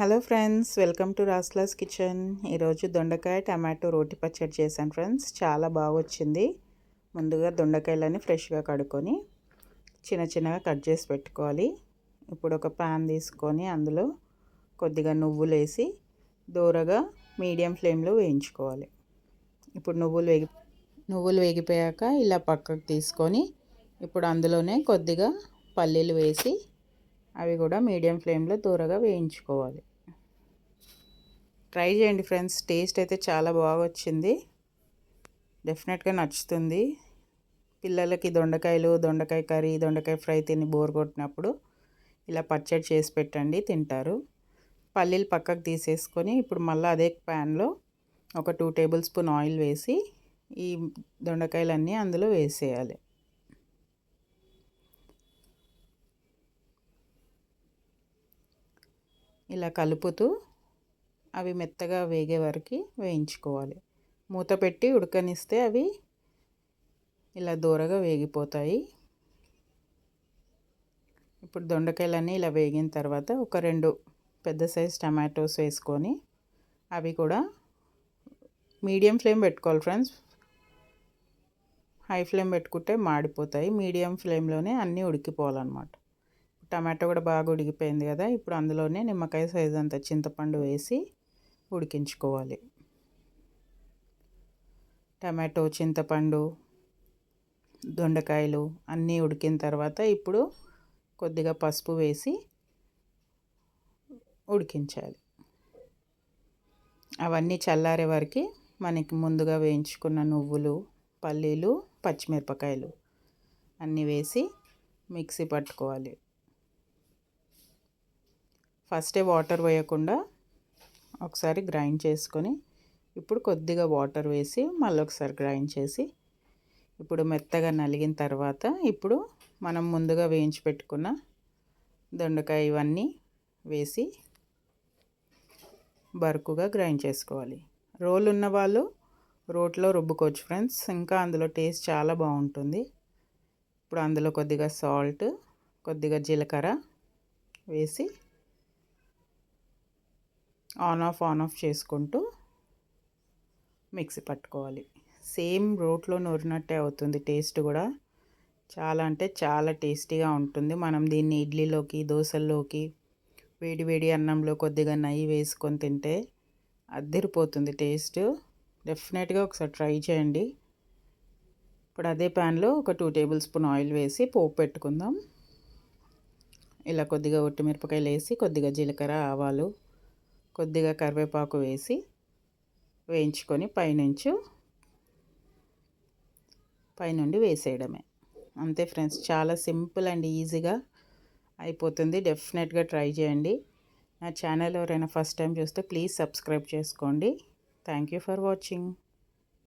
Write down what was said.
Hello friends welcome to రాస్లాస్ kitchen ఈరోజు దొండకాయ టమాటో రోటి పచ్చడి చేశాను ఫ్రెండ్స్ చాలా బాగా వచ్చింది ముందుగా దొండకాయలని ఫ్రెష్గా కడుక్కొని చిన్న చిన్నగా కట్ చేసి పెట్టుకోవాలి. ఇప్పుడు ఒక ప్యాన్ తీసుకొని అందులో కొద్దిగా నువ్వులు వేసి దూరగా మీడియం ఫ్లేమ్లో వేయించుకోవాలి. ఇప్పుడు నువ్వులు వేగి నువ్వులు వేగిపోయాక ఇలా పక్కకు తీసుకొని ఇప్పుడు అందులోనే కొద్దిగా పల్లీలు వేసి అవి కూడా మీడియం ఫ్లేమ్లో దూరగా వేయించుకోవాలి. ట్రై చేయండి ఫ్రెండ్స్. టేస్ట్ అయితే చాలా బాగా వచ్చింది డెఫినెట్గా నచ్చుతుంది. పిల్లలకి దొండకాయలు దొండకాయ కర్రీ దొండకాయ ఫ్రై తిని బోర్ కొట్టినప్పుడు ఇలా పచ్చడి చేసి పెట్టండి తింటారు. పల్లీలు పక్కకు తీసేసుకొని ఇప్పుడు మళ్ళీ అదే ప్యాన్లో ఒక టూ టేబుల్ స్పూన్ ఆయిల్ వేసి ఈ దొండకాయలన్నీ అందులో వేసేయాలి. ఇలా కలుపుతూ అవి మెత్తగా వేగే వరకు వేయించుకోవాలి. మూత పెట్టి ఉడకనిస్తే అవి ఇలా దూరగా వేగిపోతాయి. ఇప్పుడు దొండకాయలన్నీ ఇలా వేగిన తర్వాత ఒక రెండు పెద్ద సైజ్ టమాటోస్ వేసుకొని అవి కూడా మీడియం ఫ్లేమ్ పెట్టుకోవాలి ఫ్రెండ్స్. హై ఫ్లేమ్ పెట్టుకుంటే మాడిపోతాయి. మీడియం ఫ్లేమ్లోనే అన్నీ ఉడికిపోవాలన్నమాట. టమాటో కూడా బాగా ఉడికిపోయింది కదా. ఇప్పుడు అందులోనే నిమ్మకాయ సైజ్ అంత చింతపండు వేసి ఉడికించుకోవాలి. టమాటో చింతపండు దొండకాయలు అన్నీ ఉడికిన తర్వాత ఇప్పుడు కొద్దిగా పసుపు వేసి ఉడికించాలి. అవన్నీ చల్లారే వరకు మనకి ముందుగా వేయించుకున్న నువ్వులు పల్లీలు పచ్చిమిరపకాయలు అన్నీ వేసి మిక్సీ పట్టుకోవాలి. ఫస్టే వాటర్ వేయకుండా ఒకసారి గ్రైండ్ చేసుకొని ఇప్పుడు కొద్దిగా వాటర్ వేసి మళ్ళీ ఒకసారి గ్రైండ్ చేసి ఇప్పుడు మెత్తగా నలిగిన తర్వాత ఇప్పుడు మనం ముందుగా వేయించి పెట్టుకున్న దొండకాయ ఇవన్నీ వేసి బరుకుగా గ్రైండ్ చేసుకోవాలి. రోల్ ఉన్న వాళ్ళు రోట్లో రుబ్బుకోవచ్చు ఫ్రెండ్స్. ఇంకా అందులో టేస్ట్ చాలా బాగుంటుంది. ఇప్పుడు అందులో కొద్దిగా సాల్ట్ కొద్దిగా జీలకర్ర వేసి ఆన్ ఆఫ్ ఆన్ ఆఫ్ చేసుకుంటూ మిక్సీ పట్టుకోవాలి. సేమ్ రోట్లో నూరినట్టే అవుతుంది టేస్ట్ కూడా. చాలా అంటే చాలా టేస్టీగా ఉంటుంది. మనం దీన్ని ఇడ్లీలోకి దోశల్లోకి వేడి వేడి అన్నంలో కొద్దిగా నెయ్యి వేసుకొని తింటే అద్దరిపోతుంది టేస్ట్. డెఫినెట్గా ఒకసారి ట్రై చేయండి. ఇప్పుడు అదే ప్యాన్లో ఒక టూ టేబుల్ స్పూన్ ఆయిల్ వేసి పోపు పెట్టుకుందాం. ఇలా కొద్దిగా ఒట్టిమిరపకాయలు వేసి కొద్దిగా జీలకర్ర ఆవాలు కొద్దిగా కరివేపాకు వేసి వేయించుకొని పైనుంచు పైనుండి వేసేయడమే. అంతే ఫ్రెండ్స్ చాలా సింపుల్ అండ్ ఈజీగా అయిపోతుంది. డెఫినెట్గా ట్రై చేయండి. నా ఛానల్ ఎవరైనా ఫస్ట్ టైం చూస్తే ప్లీజ్ సబ్స్క్రైబ్ చేసుకోండి. Thank you for watching.